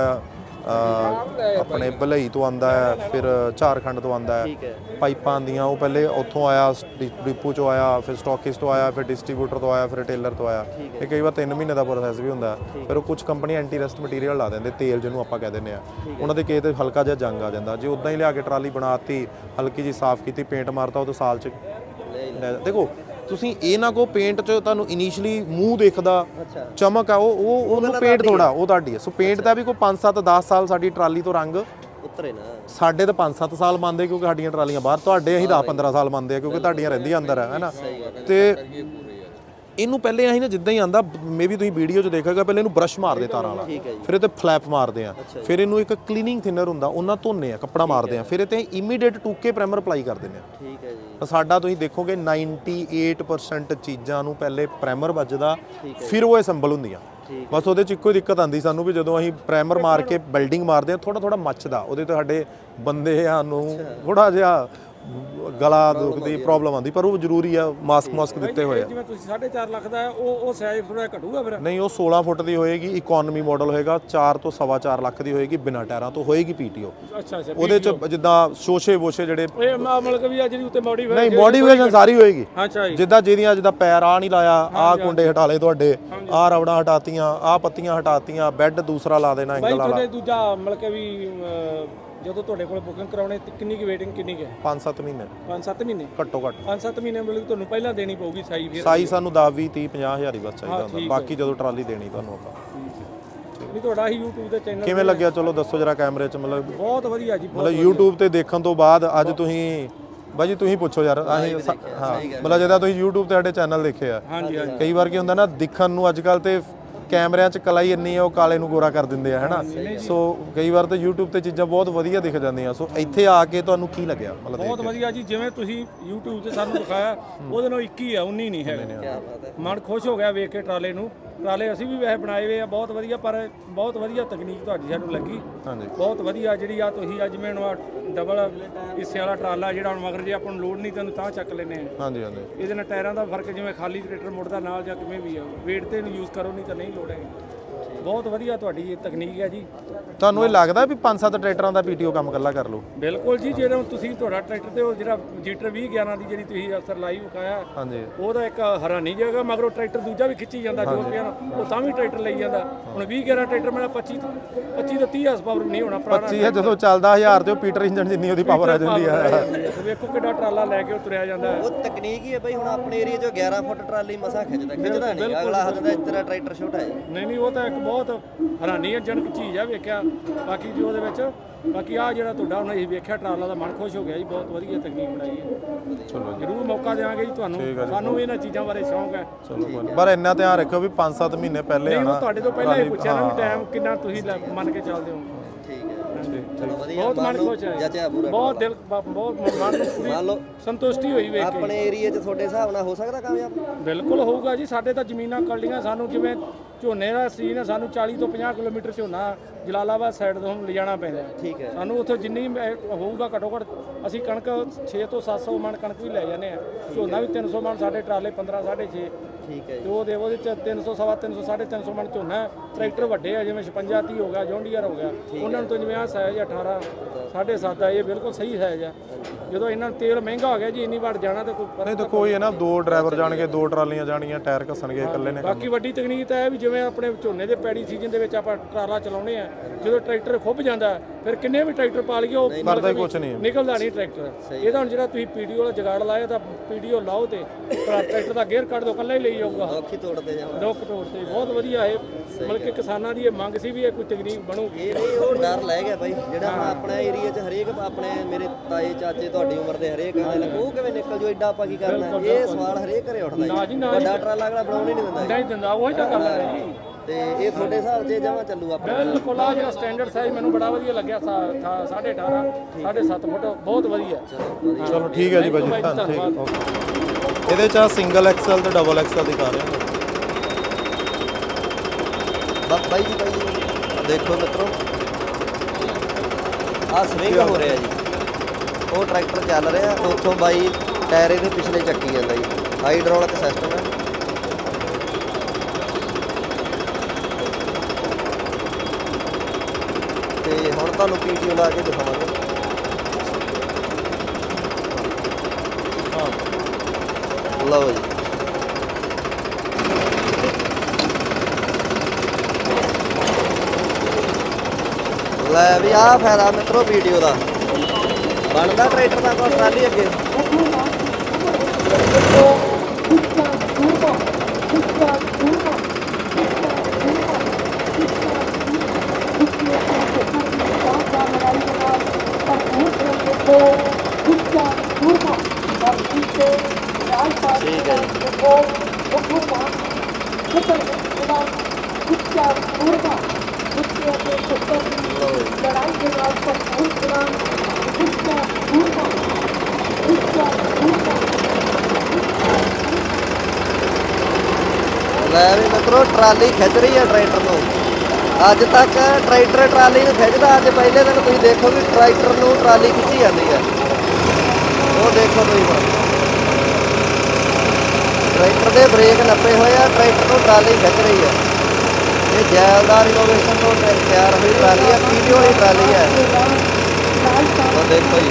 ਆਪਣੇ ਭਲਈ ਤੋਂ ਆਂਦਾ ਹੈ ਫਿਰ ਝਾਰਖੰਡ ਤੋਂ ਆਂਦਾ ਹੈ। ਪਾਈਪਾਂ ਆਂਦੀਆਂ ਉਹ ਪਹਿਲੇ ਉੱਥੋਂ ਆਇਆ ਡਿਪੂ ਚੋਂ ਆਇਆ ਫਿਰ ਸਟਾਕਿਸਟ ਤੋਂ ਆਇਆ ਫਿਰ ਡਿਸਟ੍ਰੀਬਿਊਟਰ ਤੋਂ ਆਇਆ ਫਿਰ ਰਿਟੇਲਰ ਤੋਂ ਆਇਆ। ਇਹ ਕਈ ਵਾਰ 3 ਮਹੀਨੇ ਦਾ ਪ੍ਰੋਸੈਸ ਵੀ ਹੁੰਦਾ। ਫਿਰ ਉਹ ਕੁਝ ਕੰਪਨੀ ਐਂਟੀ ਰਸਟ ਮਟੀਰੀਅਲ ਲਾ ਦਿੰਦੇ ਤੇਲ ਜਿਹਨੂੰ ਆਪਾਂ ਕਹਿ ਦਿੰਦੇ ਆ ਉਹਨਾਂ ਦੇ ਕਿਸੇ ਤੇ ਹਲਕਾ ਜਿਹਾ ਜੰਗ ਆ ਜਾਂਦਾ। ਜੇ ਉਦਾਂ ਹੀ ਲਿਆ ਕੇ ਟਰਾਲੀ ਬਣਾਤੀ ਹਲਕੀ ਜੀ ਸਾਫ਼ ਕੀਤੀ ਪੇਂਟ ਮਾਰਤਾ ਉਹ ਤਾਂ ਸਾਲ ਚ ਦੇਖੋ ਤੁਸੀਂ ਇਹ ਨਾ ਕੋ ਪੇਂਟ ਚ ਤੁਹਾਨੂੰ ਇਨੀਸ਼ੀਅਲੀ ਮੂੰਹ ਦੇਖਦਾ ਅੱਛਾ। ਚਮਕ ਆ ਉਹ ਉਹ ਉਹਨੂੰ ਪੇਂਟ ਥੋੜਾ ਉਹ ਤੁਹਾਡੀ ਹੈ ਸੋ ਪੇਂਟ ਦਾ ਵੀ ਕੋਈ 5-7 10 ਸਾਲ ਸਾਡੀ ਟਰਾਲੀ ਤੋਂ ਰੰਗ ਉਤਰੇ ਨਾ। ਸਾਡੇ ਤਾਂ 5-7 ਸਾਲ ਮੰਨਦੇ ਕਿਉਂਕਿ ਸਾਡੀਆਂ ਟਰਾਲੀਆਂ ਬਾਹਰ ਤੁਹਾਡੇ ਅਸੀਂ 10-15 ਸਾਲ ਮੰਨਦੇ ਆ ਕਿਉਂਕਿ ਤੁਹਾਡੀਆਂ ਰਹਿੰਦੀਆਂ ਅੰਦਰ ਹੈ ਹੈਨਾ ਤੇ ਇਹਨੂੰ ਪਹਿਲੇ ਅਸੀਂ ਨਾ ਜਿੱਦਾਂ ਹੀ ਆਂਦਾ ਮੇਬੀ ਤੁਸੀਂ ਵੀਡੀਓ 'ਚ ਦੇਖੋਗੇ ਪਹਿਲੇ ਇਹਨੂੰ ਬ੍ਰਸ਼ ਮਾਰਦੇ ਤਾਰਾਂ ਵਾਲਾ। ਠੀਕ ਹੈ ਜੀ। ਫਿਰ ਇਹ ਤੇ ਫਲੈਪ ਮਾਰਦੇ ਆ। ਫਿਰ ਇਹਨੂੰ ਇੱਕ ਕਲੀਨਿੰਗ ਥਿਨਰ ਹੁੰਦਾ ਉਹਨਾਂ ਧੋਨੇ ਆ ਕੱਪੜਾ ਮਾਰਦੇ ਆ। ਫਿਰ ਇਹ ਤੇ ਇਮੀਡੀਏਟ ਟੂਕੇ ਪ੍ਰਾਈਮਰ ਅਪਲਾਈ ਕਰ ਦਿੰਦੇ ਆ। ਠੀਕ ਹੈ ਜੀ। ਤਾਂ ਸਾਡਾ ਤੁਸੀਂ ਦੇਖੋਗੇ 98% ਚੀਜ਼ਾਂ ਨੂੰ ਪਹਿਲੇ ਪ੍ਰਾਈਮਰ ਵੱਜਦਾ ਫਿਰ ਉਹ ਅਸੈਂਬਲ ਹੁੰਦੀਆਂ। ਠੀਕ ਬਸ ਉਹਦੇ ਚ ਇੱਕੋ ਹੀ ਦਿੱਕਤ ਆਂਦੀ ਸਾਨੂੰ ਵੀ ਜਦੋਂ ਅਸੀਂ ਪ੍ਰਾਈਮਰ ਮਾਰ ਕੇ ਬਿਲਡਿੰਗ ਮਾਰਦੇ ਆ ਥੋੜਾ ਥੋੜਾ ਮੱਚਦਾ। ਉਹਦੇ ਤੇ ਸਾਡੇ ਬੰਦੇ ਆ ਨੂੰ ਥੋੜਾ ਜਿਹਾ ਗਲਾ ਦੁਖਦੀ ਪ੍ਰੋਬਲਮ ਆਂਦੀ ਪਰ ਉਹ ਜ਼ਰੂਰੀ ਆ ਮਾਸਕ ਮਾਸਕ ਦਿੱਤੇ ਹੋਏ ਆ। ਜਿਵੇਂ ਤੁਸੀਂ 4.5 ਲੱਖ ਦਾ ਹੈ, ਉਹ ਉਹ ਸਾਈਜ਼ ਥੋੜਾ ਘਟੂਗਾ ਫਿਰ? ਨਹੀਂ ਉਹ 16 ਫੁੱਟ ਦੀ ਹੋਏਗੀ ਇਕਨੋਮੀ ਮਾਡਲ ਹੋਏਗਾ 4 ਤੋਂ 4.5 ਲੱਖ ਦੀ ਹੋਏਗੀ ਬਿਨਾਂ ਟਾਇਰਾਂ ਤੋਂ ਹੋਏਗੀ ਪੀਟੀਓ ਅੱਛਾ ਅੱਛਾ ਉਹਦੇ ਚ ਜਿੱਦਾਂ ਸ਼ੋਸ਼ੇ ਵੋਸ਼ੇ ਜਿਹੜੇ ਇਹ ਮਾ- ਮਤਲਬ ਵੀ ਆ ਜਿਹੜੀ ਉੱਤੇ ਮੋਡੀਫਾਈ ਨਹੀਂ ਮੋਡੀਫਿਕੇਸ਼ਨ ਸਾਰੀ ਹੋਏਗੀ। ਅੱਛਾ ਜੀ। ਜਿੱਦਾਂ ਜਿਹਦੀਆਂ ਜਿੱਦਾਂ ਪੈਰ ਆ ਨਹੀਂ ਲਾਇਆ ਆਹ ਕੁੰਡੇ ਹਟਾ ਲਏ ਤੁਹਾਡੇ ਆਹ ਰਬੜਾਂ ਹਟਾਤੀਆਂ ਆਹ ਪੱਤੀਆਂ ਹਟਾਤੀਆਂ ਬੈੱਡ ਦੂਸਰਾ ਲਾ ਦੇਣਾ ਬਾਈ ਐਂਗਲ ਵਾਲਾ। ਤੁਹਾਡੇ ਦੂਜਾ ਮਤਲਬ ਕਿ ਵੀ ਜਦੋਂ ਤੁਹਾਡੇ ਕੋਲ ਬੁਕਿੰਗ ਕਰਾਉਣੇ ਤੇ ਕਿੰਨੀ ਕੀ ਵੇਟਿੰਗ ਕਿੰਨੀ ਕੁ ਹੈ? 5-7 ਮਹੀਨੇ। 5-7 ਮਹੀਨੇ? ਘੱਟੋ ਘੱਟ। 5-7 ਮਹੀਨੇ ਮਤਲਬ ਤੁਹਾਨੂੰ ਪਹਿਲਾਂ ਦੇਣੀ ਪਊਗੀ ਸਾਈ ਫਿਰ? ਸਾਈ ਸਾਨੂੰ 10 20 30 50 ਹਜ਼ਾਰ ਹੀ ਬਸ ਚਾਹੀਦਾ ਹੁੰਦਾ। ਬਾਕੀ ਜਦੋਂ ਟਰਾਲੀ ਦੇਣੀ ਤੁਹਾਨੂੰ ਆਪਾਂ। ਨਹੀਂ ਤੁਹਾਡਾ ਹੀ YouTube ਤੇ ਚੈਨਲ ਕਿਵੇਂ ਲੱਗਿਆ? ਚਲੋ ਦੱਸੋ ਜਰਾ ਕੈਮਰੇ 'ਚ ਮਤਲਬ ਬਹੁਤ ਵਧੀਆ ਜੀ ਮਤਲਬ YouTube ਤੇ ਦੇਖਣ ਤੋਂ ਬਾਅਦ ਅੱਜ ਤੁਸੀਂ ਬਾਜੀ ਤੁਸੀਂ ਪੁੱਛੋ ਯਾਰ ਅਸੀਂ ਹਾਂ। ਮਤਲਬ ਜਦੋਂ ਤੁਸੀਂ YouTube ਤੇ ਸਾਡੇ ਚੈਨਲ ਦੇਖੇ ਆ। ਹਾਂਜੀ ਹਾਂਜੀ। ਕਈ ਵਾਰ ਕੀ ਹੁੰਦਾ ਨਾ ਦਿਖਣ ਨੂੰ ਅੱਜ ਕੱਲ ਤੇ ਕੈਮਰਿਆਂ 'ਚ ਕਲਾਈ ਇੰਨੀ ਆ ਉਹ ਕਾਲੇ ਨੂੰ ਗੋਰਾ ਕਰ ਦਿੰਦੇ ਆ ਹੈਨਾ? ਸੋ ਕਈ ਵਾਰ ਤੇ YouTube ਤੇ ਚੀਜ਼ਾਂ ਬਹੁਤ ਵਧੀਆ ਦਿਖ ਜਾਂਦੀਆਂ ਸੋ ਇੱਥੇ ਆ ਕੇ ਤੁਹਾਨੂੰ ਕੀ ਲੱਗਿਆ? ਮਤਲਬ ਬਹੁਤ ਵਧੀਆ ਜੀ ਜਿਵੇਂ ਤੁਸੀਂ YouTube ਤੇ ਸਾਨੂੰ ਦਿਖਾਇਆ ਉਹਦੇ ਨਾਲ 21 ਆ 19 ਨਹੀਂ ਹੈਗਾ। ਕੀ ਬਾਤ ਹੈ। ਮਨ ਖੁਸ਼ ਹੋ ਗਿਆ ਵੇਖ ਕੇ ਟਰਾਲੇ ਨੂੰ। ਟਰਾਲੇ ਅਸੀਂ ਵੀ ਵੈਸੇ ਬਣਾਏ ਹੋਏ ਆ ਬਹੁਤ ਵਧੀਆ ਪਰ ਬਹੁਤ ਵਧੀਆ ਤਕਨੀਕ ਤੁਹਾਡੀ ਸਾਨੂੰ ਲੱਗੀ। ਹਾਂਜੀ। ਬਹੁਤ ਵਧੀਆ ਜਿਹੜੀ ਆ ਤੁਸੀਂ ਅੱਜ ਮੈਨੂੰ ਡਬਲ ਹਿੱਸੇ ਵਾਲਾ ਟਰਾਲਾ ਜਿਹੜਾ ਹੁਣ ਮਗਰ ਜੇ ਆਪਾਂ ਨੂੰ ਲੋਡ ਨਹੀਂ ਤੈਨੂੰ ਤਾਂ ਚੱਕ ਲੈਨੇ ਆ। ਹਾਂਜੀ ਹਾਂਜੀ। ਇਹਦੇ ਨਾਲ ਟਾਇਰਾਂ ਦਾ ਫ਼ਰਕ ਜਿਵੇਂ ਖਾਲੀ ਟਰੈਕਟਰ ਮੁੜਦਾ ਨਾਲ ਜਾਂ ਕਿਵੇਂ ਵੀ ਆ weight ਤੇ ਇਹਨੂੰ ਯੂਜ਼ ਕਰੋ ਨਹੀਂ ਤਾਂ ਨਹੀਂ ਲੋੜ ਹੈਗੀ। ਬਹੁਤ ਵਧੀਆ ਤੁਹਾਡੀ ਇਹ ਤਕਨੀਕ ਹੈ ਜੀ। ਤੁਹਾਨੂੰ ਇਹ ਲੱਗਦਾ ਵੀ 5-7 ਟਰੈਕਟਰਾਂ ਦਾ ਪੀਟੀਓ ਕੰਮ ਕੱਲਾ ਕਰ ਲਓ? ਬਿਲਕੁਲ ਜੀ ਜਿਹੜਾ ਹੁਣ ਤੁਸੀਂ ਤੁਹਾਡਾ ਟਰੈਕਟਰ ਤੇ ਉਹ ਜਿਹੜਾ ਜੀਟਰ 2011 ਦੀ ਜਿਹੜੀ ਤੁਸੀਂ ਅਕਸਰ ਲਾਈਵ ਵਿਖਾਇਆ ਹਾਂਜੀ। ਉਹਦਾ ਇੱਕ ਹੈਰਾਨੀ ਜਗ੍ਹਾ ਮਗਰੋਂ ਟਰੈਕਟਰ ਦੂਜਾ ਵੀ ਖਿੱਚੀ ਜਾਂਦਾ ਜੋ ਪਿਆ ਉਹ ਤਾਂ ਵੀ ਟਰੈਕਟਰ ਲਈ ਜਾਂਦਾ। ਹੁਣ 20 11 ਟਰੈਕਟਰ ਮੇਰਾ 25 ਤੋਂ- 25 ਤੋਂ 30 ਹਾਰਸ ਪਾਵਰ ਨਹੀਂ ਹੋਣਾ ਪੁਰਾਣਾ 25 ਹੈ ਜਦੋਂ ਚੱਲਦਾ 1000 ਤੇ ਉਹ ਪੀਟਰ ਇੰਜਨ ਜਿੰਨੀ ਉਹਦੀ ਪਾਵਰ ਆ ਜਾਂਦੀ ਹੈ। ਵੇਖੋ ਕਿੱਡਾ ਟਰਾਲਾ ਲੈ ਕੇ ਉਹ ਤੁਰਿਆ ਜਾਂਦਾ। ਉਹ ਤਕਨੀਕ ਹੀ ਹੈ ਬਈ ਹੁਣ ਆਪਣੇ ਏਰੀਆ 'ਚ 11 ਫੁੱਟ ਟਰਾਲੀ ਮਸਾ ਖਿੱਚਦਾ ਖਿੱਚਦਾ ਨਹੀਂ ਅਗਲਾ ਹੱਥ ਦਾ ਤੇਰਾ ਟਰੈਕਟਰ ਛੋਟਾ ਹੈ। ਨਹੀਂ ਨਹੀਂ ਉਹ ਤਾਂ ਇੱਕ ਬਹੁਤ ਹੈਰਾਨੀ ਜਨਕ ਚੀਜ਼ ਆ ਵੇਖਿਆ। ਬਾਕੀ ਜੀ ਉਹਦੇ ਵਿੱਚ ਬਾਕੀ ਆ ਜਿਹੜਾ ਤੁਹਾਡਾ ਹੁਣ ਅਸੀਂ ਵੇਖਿਆ ਟਰਾਲਾ ਦਾ ਮਨ ਖੁਸ਼ ਹੋ ਗਿਆ ਜੀ ਬਹੁਤ ਵਧੀਆ ਤਕਨੀਕ ਬਣਾਈ ਹੈ। ਚਲੋ ਜ਼ਰੂਰ ਮੌਕਾ ਦੇਵਾਂਗੇ ਜੀ ਤੁਹਾਨੂੰ। ਸਾਨੂੰ ਵੀ ਇਹਨਾਂ ਚੀਜ਼ਾਂ ਬਾਰੇ ਸ਼ੌਂਕ ਹੈ। ਚਲੋ ਕੋਈ ਨੀ। ਪਰ ਇੰਨਾ ਧਿਆਨ ਰੱਖਿਓ ਵੀ 5-7 ਮਹੀਨੇ ਪਹਿਲੇ ਨਹੀਂ ਉਹ ਆਣਾ ਤੁਹਾਡੇ ਤੋਂ ਪਹਿਲਾਂ ਹੀ ਪੁੱਛਿਆ ਨਾ ਵੀ ਟਾਈਮ ਕਿੰਨਾ ਤੁਸੀਂ ਲੈ- ਮੰਨ ਕੇ ਚੱਲਦੇ ਹੋ। ਠੀਕ ਹੈ। ਚਲੋ ਵਧੀਆ। ਬਹੁਤ ਮੰਨ ਖੁਸ਼ ਹੈ। ਜਚਿਆ ਪੂਰਾ ਬਹੁਤ ਦਿਲ ਬ- ਬਹੁਤ ਮਨ ਨੂੰ ਪੂਰੀ ਮੰਨ ਲਓ ਸੰਤੁਸ਼ਟੀ ਹੋਈ ਵੇਖ ਕੇ। ਆਪਣੇ ਏਰੀਆ 'ਚ ਤੁਹਾਡੇ ਹਿਸਾਬ ਨਾਲ ਹੋ ਸਕਦਾ ਕਾਮਯਾਬ? ਬਿਲਕੁਲ ਹੋਊਗਾ ਜੀ। ਸਾਡੇ ਤਾਂ ਜ਼ਮੀਨਾਂ ਕਲਡੀਆਂ ਸਾਨੂੰ ਜਿਵੇਂ ਝੋਨੇ ਦਾ ਸੀਜ਼ਨ ਹੈ ਸਾਨੂੰ 40 ਤੋਂ 50 ਕਿਲੋਮੀਟਰ ਝੋਨਾ ਜਲਾਲਾਬਾਦ ਸਾਈਡ ਤੋਂ ਲਿਜਾਣਾ ਪੈਂਦਾ। ਠੀਕ ਹੈ ਸਾਨੂੰ ਉੱਥੇ ਜਿੰਨੀ ਹੋਊਗਾ ਘੱਟੋ ਘੱਟ ਅਸੀਂ ਕਣਕ 6 ਤੋਂ 700 ਮਣ ਕਣਕ ਵੀ ਲੈ ਜਾਂਦੇ ਆ ਝੋਨਾ ਵੀ 300 ਮਣ ਸਾਡੇ ਟਰਾਲੇ 15 6.5 ਠੀਕ ਹੈ ਤੇ ਉਹਦੇ ਉਹਦੇ ਚ 300 ਸਵਾ 300 350 ਮਣ ਝੋਨਾ ਹੈ। ਟਰੈਕਟਰ ਵੱਡੇ ਆ ਜਿਵੇਂ 56 30 ਹੋ ਗਿਆ ਜੌਂਡੀਅਰ ਹੋ ਗਿਆ। ਉਹਨਾਂ ਨੂੰ ਤਾਂ ਜਿਵੇਂ ਆ ਸਾਈਜ਼ 18 7.5 ਆ ਇਹ ਬਿਲਕੁਲ ਸਹੀ ਸਾਈਜ਼ ਆ। ਜਦੋਂ ਇਹਨਾਂ ਨੂੰ ਤੇਲ ਮਹਿੰਗਾ ਹੋ ਗਿਆ ਜੀ ਇੰਨੀ ਵਾਰ ਜਾਣਾ ਤਾਂ ਕੋਈ ਨਹੀਂ ਤਾਂ ਕੋਈ ਹੈ ਨਾ ਦੋ ਡਰਾਈਵਰ ਜਾਣਗੇ ਦੋ ਟਰਾਲੀਆਂ ਜਾਣਗੀਆਂ ਟਾਇਰ ਘਸਣਗੇ ਇਕੱਲੇ ਨੇ। ਬਾਕੀ ਵੱਡੀ ਤਕਨੀਕ ਤਾਂ ਇਹ ਵੀ ਜਿਵੇਂ ਆਪਣੇ ਝੋਨੇ ਦੇ ਪੈੜੀ ਸੀਜ਼ਨ ਦੇ ਵਿੱਚ ਆਪਾਂ ਟਰਾਲਾ ਚਲਾਉਣੇ ਆ ਜਦੋਂ ਟਰੈਕਟਰ ਖੁੱਭ ਜਾਂਦਾ ਫਿਰ ਕਿੰਨੇ ਵੀ ਟਰੈਕਟਰ ਪਾ ਲਈਏ ਉਹ ਕਰਦਾ ਹੀ ਕੁਛ ਨਹੀਂ। ਨਿਕਲਦਾ ਨਹੀਂ ਟਰੈਕਟਰ। ਇਹਦਾ ਹੁਣ ਜਿਹੜਾ ਤੁਸੀਂ ਪੀਡੀਓ ਵਾਲਾ ਜਗਾੜ ਲਾਇਆ ਤਾਂ ਪੀਡੀਓ ਲਾਓ ਤੇ ਟਰੈਕਟਰ ਦਾ ਗੇਅਰ ਕੱਢ ਦੋ ਕੱਲਾ ਹੀ ਲਈ ਜਾਊਗਾ ਔਖੀ ਤੋੜਦੇ ਜਾਵਾਂ ਡੋਕ ਟੋੜ ਤੇ ਬਹੁਤ ਵਧੀਆ ਇਹ। ਮਤਲਬ ਕਿ ਕਿਸਾਨਾਂ ਦੀ ਇਹ ਮੰਗ ਸੀ ਵੀ ਇਹ ਕੋਈ ਤਕਨੀਕ ਬਣੂਗੀ। ਇਹ ਨਹੀਂ ਉਹ ਡਰ ਲੈ ਗਿਆ ਬਾਈ। ਜਿਹੜਾ ਹੁਣ ਆਪਣੇ ਏਰੀਆ 'ਚ ਹਰੇਕ ਆਪਣੇ ਮੇਰੇ ਤਾਏ ਚਾਚੇ ਤੁਹਾਡੀ ਉਮਰ ਦੇ ਹਰੇਕ ਲੱਗ ਉਹ ਕਿਵੇਂ ਨਿਕਲ ਜੋ? ਐਡਾ ਆਪਾਂ ਕੀ ਕਰਨਾ? ਹੈ? ਇਹ ਸਵਾਲ ਹਰੇਕ ਘਰੇ ਉੱਠਦਾ ਨਾ ਜੀ ਨਾ ਵੱਡਾ ਟਰਾਲਾ ਅਗਲਾ ਬਣਾਉਣ ਹੀ ਨਹੀਂ ਦਿੰਦਾ। ਨਹੀਂ ਦਿੰਦਾ ਉਹੀ ਤਾਂ ਗੱਲ ਹੈ। ਜੀ ਤੇ ਇਹ ਤੁਹਾਡੇ ਹਿਸਾਬ 'ਚ ਜਮਾ ਚੱਲੂ ਆਪਾਂ ਬਿਲਕੁਲ ਆ ਜਿਹੜਾ ਸਟੈਂਡਰਡ ਸਾਈਜ਼ ਮੈਨੂੰ ਬੜਾ ਵਧੀਆ ਲੱਗਿਆ 18.5 7.5 ਫੁੱਟ ਬਹੁਤ ਵਧੀਆ। ਚਲੋ ਠੀਕ ਹੈ ਜੀ ਬਾਜੀ ਠੀਕ ਧੰਨਵਾਦ। ਓਕੇ। ਇਹਦੇ ਚ ਆ ਸਿੰਗਲ ਐਕਸਲ ਤੇ ਡਬਲ ਐਕਸਲ ਦਿਖਾ ਰਹੇ ਹਾਂ ਬਾਈ ਜੀ ਬਾਈ ਜੀ। ਆਹ ਦੇਖੋ ਮਿੱਤਰੋ। ਆ ਸਵਿੰਗ ਹੋ ਰਿਹਾ ਜੀ। ਉਹ ਟਰੈਕਟਰ ਚੱਲ ਰਿਹਾ, ਉੱਥੋਂ ਬਾਈ ਟਾਇਰ ਇਹਦੇ ਪਿਛਲੇ ਚੱਕੀ ਜਾਂਦਾ ਜੀ। ਹਾਈਡ੍ਰੋਲਿਕ ਸਿਸਟਮ ਹੈ। ਤੇ ਹੁਣ ਤੁਹਾਨੂੰ ਪੀਟੀਓ ਲਾ ਕੇ ਦਿਖਾਵਾਂਗੇ। ਲਓ ਜੀ। ਲੈ ਵੀ ਆਹ ਫਾਇਦਾ ਮਿੱਤਰੋ ਵੀਡੀਓ ਦਾ। ਬਣਦਾ ਟਰੈਕਟਰ ਦਾ ਕੋਈ ਟਰਾਲੀ ਅੱਗੇ। ਹੈ ਜੀ ਲਓ ਜੀ ਲੈ ਵੀ ਮਿੱਤਰੋ, ਟਰਾਲੀ ਖਿੱਚ ਰਹੀ ਹੈ ਟਰੈਕਟਰ ਨੂੰ। ਅੱਜ ਤੱਕ ਟਰੈਕਟਰ ਟਰਾਲੀ ਨੂੰ ਖਿੱਚਦਾ, ਅੱਜ ਪਹਿਲੇ ਦਿਨ ਤੁਸੀਂ ਦੇਖੋ ਵੀ ਟਰੈਕਟਰ ਨੂੰ ਟਰਾਲੀ ਖਿੱਚੀ ਜਾਂਦੀ ਹੈ। ਉਹ ਦੇਖੋ ਤੁਸੀਂ। ਟਰੈਕਟਰ ਦੇ ਬ੍ਰੇਕ ਨੱਪੇ ਹੋਏ ਆ, ਟਰੈਕਟਰ ਨੂੰ ਟਰਾਲੀ ਖਿੱਚ ਰਹੀ ਹੈ ਇਹ ਜੈਲਦਾਰ ਇਨੋਵੇਸ਼ਨ ਤੋਂ ਤਿਆਰ ਹੋਈ ਟਰਾਲੀ ਹੈ ਪੀਡੀਓ ਹੀ ਟਰਾਲੀ ਹੈ ਉਹ ਦੇਖੋ ਹੈ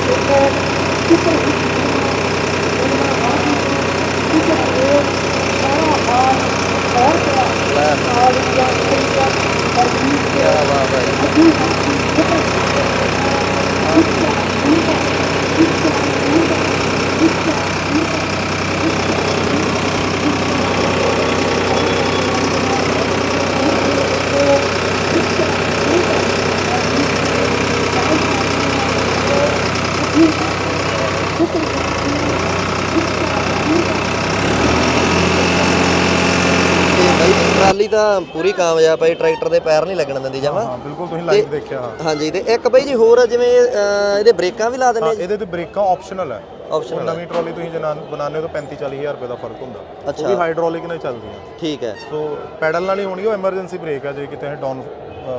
ਤਾਂ ਪੂਰੀ ਕਾਮਯਾਬ ਹੈ ਟਰੈਕਟਰ ਦੇ ਪੈਰ ਨਹੀਂ ਲੱਗਣ ਦਿੰਦੀ ਜਮਾ। ਹਾਂ ਬਿਲਕੁਲ ਤੁਸੀਂ ਲਾਈਵ ਦੇਖਿਆ ਹਾਂ। ਹਾਂਜੀ ਤੇ ਇੱਕ ਬਾਈ ਜੀ ਹੋਰ ਜਿਵੇਂ ਇਹਦੇ ਬ੍ਰੇਕਾਂ ਵੀ ਲਾ ਦਿੰਦੇ ਹਾਂ, ਇਹਦੇ ਤੇ ਬ੍ਰੇਕਾਂ ਆਪਸ਼ਨਲ ਹੈ ਉਹ ਨਵੀਂ ਟਰਾਲੀ ਤੁਸੀਂ ਜਨਾਂ ਬਣਾਉਂਦੇ ਹੋ ਤਾਂ 35 40000 ਰੁਪਏ ਦਾ ਫ਼ਰਕ ਹੁੰਦਾ। ਉਹ ਅੱਛਾ। ਵੀ ਹਾਈਡ੍ਰੋਲਿਕ ਨਾਲ ਚੱਲਦੀਆਂ। ਠੀਕ ਹੈ। ਸੋ ਪੈਡਲ ਨਾਲ ਹੀ ਹੋਣੀ ਉਹ ਐਮਰਜੈਂਸੀ ਬ੍ਰੇਕ ਹੈ ਜੇ ਕਿਤੇ ਡਾਊਨ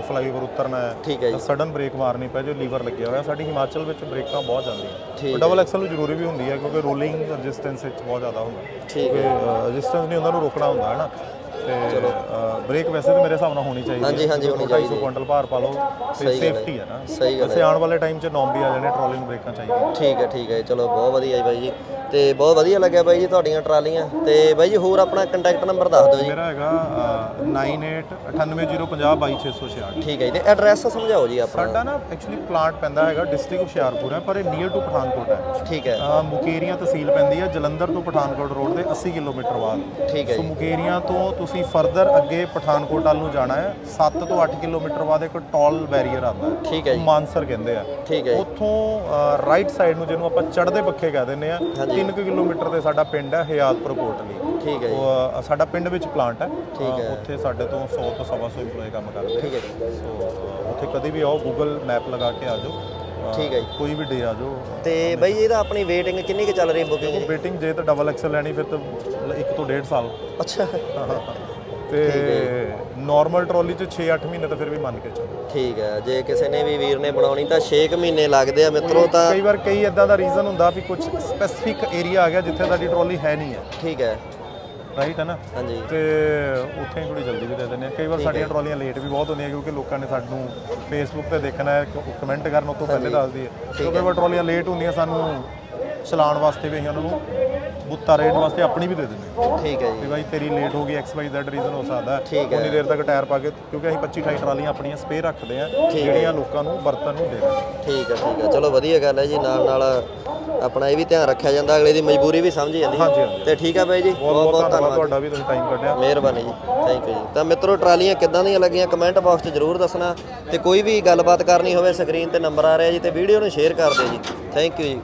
ਫਲਾਈਓਵਰ ਉਤਰਨਾ ਹੈ ਹੈ ਜੀ। ਸਡਨ ਬ੍ਰੇਕ ਮਾਰਨੀ ਪੈ ਜੋ ਲੀਵਰ ਲੱਗਿਆ ਹੋਇਆ। ਸਾਡੀ ਹਿਮਾਚਲ ਵਿੱਚ ਬ੍ਰੇਕਾਂ ਬਹੁਤ ਜਾਂਦੀਆਂ। ਡਬਲ ਐਕਸਲ ਜ਼ਰੂਰੀ ਵੀ ਹੁੰਦੀ ਹੈ ਕਿਉਂਕਿ ਰੋਲਿੰਗ ਰੈਜ਼ਿਸਟੈਂਸ ਵਿੱਚ ਬਹੁਤ ਜ਼ਿਆਦਾ ਹੁੰਦਾ। ਠੀਕ ਕਿਉਂਕਿ ਰੈਜ਼ਿਸਟੈਂਸ ਨਹੀਂ ਉਹਨੂੰ ਰੋਕਣਾ ਹੁੰਦਾ ਹੈ ਨਾ? ਤੇ ਬ੍ਰੇਕ ਵੈਸੇ ਤਾਂ ਮੇਰੇ ਹਿਸਾਬ ਨਾਲ ਹੋਣੀ ਚਾਹੀਦੀ ਹਾਂਜੀ, ਹਾਂਜੀ, ਹੋਣੀ 250 ਕੁਇੰਟਲ ਭਾਰ ਪਾ ਲਓ ਤੇ ਹੈ। ਸੇਫਟੀ ਹੈ ਨਾ। ਸਹੀ ਗੱਲ ਵੈਸੇ ਆਉਣ ਵਾਲੇ ਟਾਈਮ 'ਚ ਨੌਮ ਵੀ ਆ ਜਾਣੇ ਟਰੋਲਿੰਗ ਬ੍ਰੇਕਾਂ ਚਾਹੀਦੀਆਂ ਠੀਕ ਹੈ ਠੀਕ ਹੈ ਚਲੋ ਬਹੁਤ ਵਧੀਆ ਜੀ ਬਾਈ ਜੀ। ਤੇ ਬਹੁਤ ਵਧੀਆ ਲੱਗਿਆ ਬਾਈ ਜੀ ਤੁਹਾਡੀਆਂ ਟਰਾਲੀਆਂ। ਤੇ ਬਾਈ ਜੀ ਹੋਰ ਆਪਣਾ ਕੰਟੈਕਟ ਨੰਬਰ ਦੱਸ ਦਿਓ ਜੀ। ਮੇਰਾ ਹੈਗਾ 9898022666 ਠੀਕ ਹੈ ਜੀ। ਤੇ ਐਡਰੈਸ ਸਮਝਾਓ ਜੀ ਆਪਣਾ। ਸਾਡਾ ਨਾ ਐਕਚੁਅਲੀ ਪਲਾਂਟ ਪੈਂਦਾ ਹੈਗਾ ਡਿਸਟ੍ਰਿਕਟ ਹੁਸ਼ਿਆਰਪੁਰ ਹੈ ਪਰ ਇਹ ਨੀਅਰ ਟੂ ਪਠਾਨਕੋਟ ਹੈ। ਠੀਕ ਹੈ। ਮੁਕੇਰੀਆਂ ਤਹਿਸੀਲ ਪੈਂਦੀ ਹੈ ਜਲੰਧਰ ਤੋਂ ਪਠਾਨਕੋਟ ਰੋਡ ਦੇ 80 ਕਿਲੋਮੀਟਰ ਬਾਅਦ। ਠੀਕ ਹੈ ਸੋ ਮੁਕੇਰੀਆਂ ਤੋਂ ਤੁਸੀਂ ਫਰਦਰ ਅੱਗੇ ਪਠਾਨਕੋਟ ਵੱਲ ਨੂੰ ਜਾਣਾ ਹੈ 7 ਤੋਂ 8 ਕਿਲੋਮੀਟਰ ਬਾਅਦ ਇੱਕ ਟੋਲ ਬੈਰੀਅਰ ਆਉਂਦਾ ਹੈ। ਠੀਕ ਹੈ ਜੀ। ਮਾਨਸਰ ਕਹਿੰਦੇ ਆ। ਠੀਕ ਹੈ ਜੀ। ਉੱਥੋਂ ਰਾਈਟ ਸਾਈਡ ਨੂੰ ਜਿਹਨੂੰ ਆਪਾਂ ਚੜ੍ਹਦੇ ਪੱਖੇ ਕਹਿ ਦਿੰਦੇ ਆ 3 ਕਿਲੋਮੀਟਰ ਤੇ ਸਾਡਾ ਪਿੰਡ ਹੈ ਹਿਆਦਪੁਰ ਕੋਟਲੀ ਠੀਕ ਹੈ ਜੀ। ਉਹ ਅ, ਸਾਡਾ ਪਿੰਡ ਵਿੱਚ ਪਲਾਂਟ ਹੈ। ਠੀਕ ਅ, ਹੈ। ਉੱਥੇ ਸਾਡੇ ਤੋਂ 100 ਤੋਂ ਸਵਾ ਸੌ EMPLOYE ਕੰਮ ਕਰਦੇ ਠੀਕ ਹੈ ਜੀ। ਸੋ ਅ, ਉੱਥੇ ਕਦੇ ਵੀ ਆਓ ਗੂਗਲ ਮੈਪ ਲਗਾ ਕੇ ਆ ਜਾਓ। ਠੀਕ ਹੈ ਜੀ। ਕੋਈ ਵੀ ਡੇ ਆ ਜਾਓ। ਤੇ ਬਾਈ ਇਹਦਾ ਆਪਣੀ ਵੇਟਿੰਗ ਕਿੰਨੀ ਕੁ ਚੱਲ ਰਹੀ ਬੁਕਿੰਗ ਜੀ ਵੇਟਿੰਗ ਜੇ ਤਾਂ ਡਬਲ ਐਕਸਲ ਲੈਣੀ ਫਿਰ ਤਾਂ 1 ਤੋਂ 1.5 ਸਾਲ। ਅੱਛਾ। ਤੇ ਨਾਰਮਲ ਟਰਾਲੀ 'ਚ 6-8 ਮਹੀਨੇ ਤਾਂ ਫਿਰ ਵੀ ਮੰਨ ਕੇ ਚੱਲੋ। ਠੀਕ ਹੈ ਜੇ ਕਿਸੇ ਨੇ ਵੀ ਵੀਰ ਨੇ ਬਣਾਉਣੀ ਤਾਂ 6 ਮਹੀਨੇ ਲੱਗਦੇ ਆ ਮਿੱਤਰੋ ਤਾਂ ਕਈ ਵਾਰ ਕਈ ਇਦਾਂ ਦਾ ਰੀਜ਼ਨ ਹੁੰਦਾ ਵੀ ਕੁਝ ਸਪੈਸੀਫਿਕ ਏਰੀਆ ਆ ਗਿਆ ਜਿੱਥੇ ਤੁਹਾਡੀ ਟਰਾਲੀ ਹੈ ਨਹੀਂ ਹੈ। ਠੀਕ ਹੈ। ਰਾਈਟ ਹੈ ਨਾ? ਹਾਂਜੀ। ਤੇ ਉੱਥੇ ਹੀ ਥੋੜੀ ਜਲਦੀ ਵੀ ਦੇ ਦਿੰਦੇ ਆ। ਕਈ ਵਾਰ ਸਾਡੀਆਂ ਟਰਾਲੀਆਂ ਲੇਟ ਵੀ ਬਹੁਤ ਹੁੰਦੀਆਂ ਕਿਉਂਕਿ ਲੋਕਾਂ ਨੇ ਸਾਨੂੰ ਫੇਸਬੁੱਕ ਤੇ ਦੇਖਣਾ ਹੈ ਕਮੈਂਟ ਕਰਨ ਤੋਂ ਪਹਿਲੇ ਦੱਸਦੀ ਹੈ। ਕਿਉਂਕਿ ਕਈ ਵਾਰ ਟਰਾਲੀਆਂ ਲੇਟ ਹੁੰਦੀਆਂ ਸਾਨੂੰ ਚਲਾਉਣ ਵਾਸਤੇ ਵੀ ਅਸੀਂ ਉਹਨਾਂ ਨੂੰ ਬੁੱਤਾ ਰੇਟ ਵਾਸਤੇ ਆਪਣੀ ਵੀ ਦੇ ਦਿੰਦੇ ਹਾਂ। ਠੀਕ ਹੈ ਵੀ ਜੀ ਭਾਈ ਤੇਰੀ ਲੇਟ ਹੋ ਗਈ ਐਕਸ ਵਾਈ ਜ਼ੈਡ ਰੀਜ਼ਨ ਹੋ ਸਕਦਾ। ਹੈ। ਉਨੀ ਦੇਰ ਤੱਕ ਟਾਇਰ ਪਾ ਕੇ ਕਿਉਂਕਿ ਅਸੀਂ 25 28 ਟਰਾਲੀਆਂ ਆਪਣੀਆਂ ਸਪੇਅਰ ਰੱਖਦੇ ਆ ਜਿਹੜੀਆਂ ਲੋਕਾਂ ਨੂੰ ਵਰਤਨ ਨੂੰ ਦੇ ਠੀਕ ਹੈ ਠੀਕ ਹੈ। ਚਲੋ ਵਧੀਆ ਗੱਲ ਹੈ ਜੀ ਨਾਲ ਨਾਲ ਆਪਣਾ ਇਹ ਵੀ ਧਿਆਨ ਰੱਖਿਆ ਜਾਂਦਾ ਅਗਲੇ ਦੀ ਮਜਬੂਰੀ ਵੀ ਸਮਝੀ ਜਾਂਦੀ। ਹਾਂਜੀ, ਹਾਂਜੀ। ਤੇ ਠੀਕ ਹੈ ਬਾਈ ਜੀ ਬਹੁਤ ਬਹੁਤ ਧੰਨਵਾਦ ਤੁਹਾਡਾ ਵੀ ਤੁਸੀਂ ਟਾਈਮ ਕੱਢਿਆ। ਮਿਹਰਬਾਨੀ ਜੀ ਥੈਂਕ ਯੂ ਜੀ। ਤਾਂ ਮਿੱਤਰੋ ਟਰਾਲੀਆਂ ਕਿੱਦਾਂ ਦੀਆਂ ਲੱਗੀਆਂ ਕਮੈਂਟ ਬਾਕਸ 'ਚ ਜਰੂਰ ਦੱਸਣਾ। ਤੇ ਕੋਈ ਵੀ ਗੱਲਬਾਤ ਕਰਨੀ ਹੋਵੇ ਸਕਰੀਨ ਤੇ ਨੰਬਰ ਆ ਰਿਹਾ ਜੀ ਤੇ ਵੀਡੀਓ ਨੂੰ ਸ਼ੇਅਰ ਕਰ ਦਿਓ ਜੀ। ਥੈਂਕ ਯੂ ਜੀ।